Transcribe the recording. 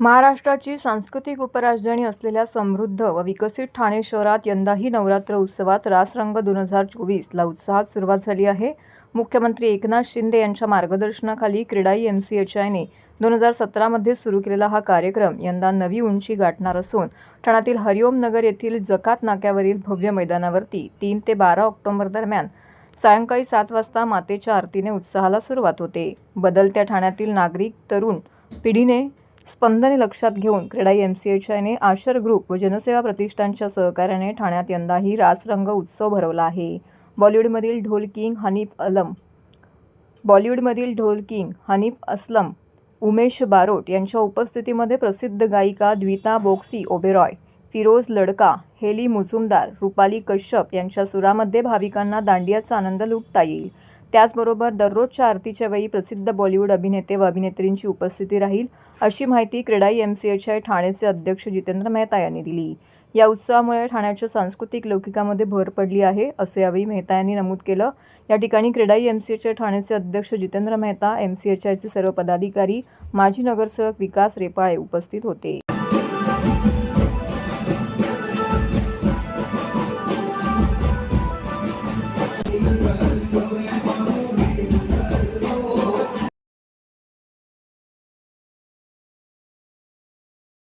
महाराष्ट्राची सांस्कृतिक उपराजधानी असलेल्या समृद्ध व विकसित ठाणे शहरात यंदाही नवरात्र उत्सवात रासरंग दोन हजार चोवीसला उत्साहात सुरुवात झाली आहे. मुख्यमंत्री एकनाथ शिंदे यांच्या मार्गदर्शनाखाली क्रीडाई एम सी एच आयने दोन हजार सतरामध्ये सुरू केलेला हा कार्यक्रम यंदा नवी उंची गाठणार असून ठाण्यातील हरिओम नगर येथील जकात नाक्यावरील भव्य मैदानावरती तीन ते बारा ऑक्टोबर दरम्यान सायंकाळी सात वाजता मातेच्या आरतीने उत्साहाला सुरुवात होते. बदलत्या ठाण्यातील नागरिक तरुण पिढीने स्पंदने लक्षात घेऊन क्रीडाई एम सी एच आयने आशर ग्रुप व जनसेवा प्रतिष्ठानच्या सहकार्याने ठाण्यात यंदाही रासरंग उत्सव भरवला आहे. बॉलिवूडमधील ढोल किंग हनीफ अलम बॉलिवूडमधील ढोल किंग हनीफ असलम उमेश बारोट यांच्या उपस्थितीमध्ये प्रसिद्ध गायिका द्विता बोक्सी ओबेरॉय फिरोज लडका हेली मुजुमदार रुपाली कश्यप यांच्या सुरामध्ये भाविकांना दांडियाचा आनंद लुटता येईल. त्याचबरोबर दररोजच्या आरतीच्या वेळी प्रसिद्ध बॉलिवूड अभिनेते व अभिनेत्रींची उपस्थिती राहील अशी माहिती CREDAI M C H I ठाणेचे अध्यक्ष जितेंद्र मेहता यांनी दिली. या उत्सवामुळे ठाण्याच्या सांस्कृतिक लौकिकामध्ये भर पडली आहे असे यावेळी मेहता यांनी नमूद केलं. या ठिकाणी CREDAI M C H I ठाणेचे अध्यक्ष Jitendra Mehta M C H आयचे सर्व पदाधिकारी माजी नगरसेवक विकास रेपाळे उपस्थित होते.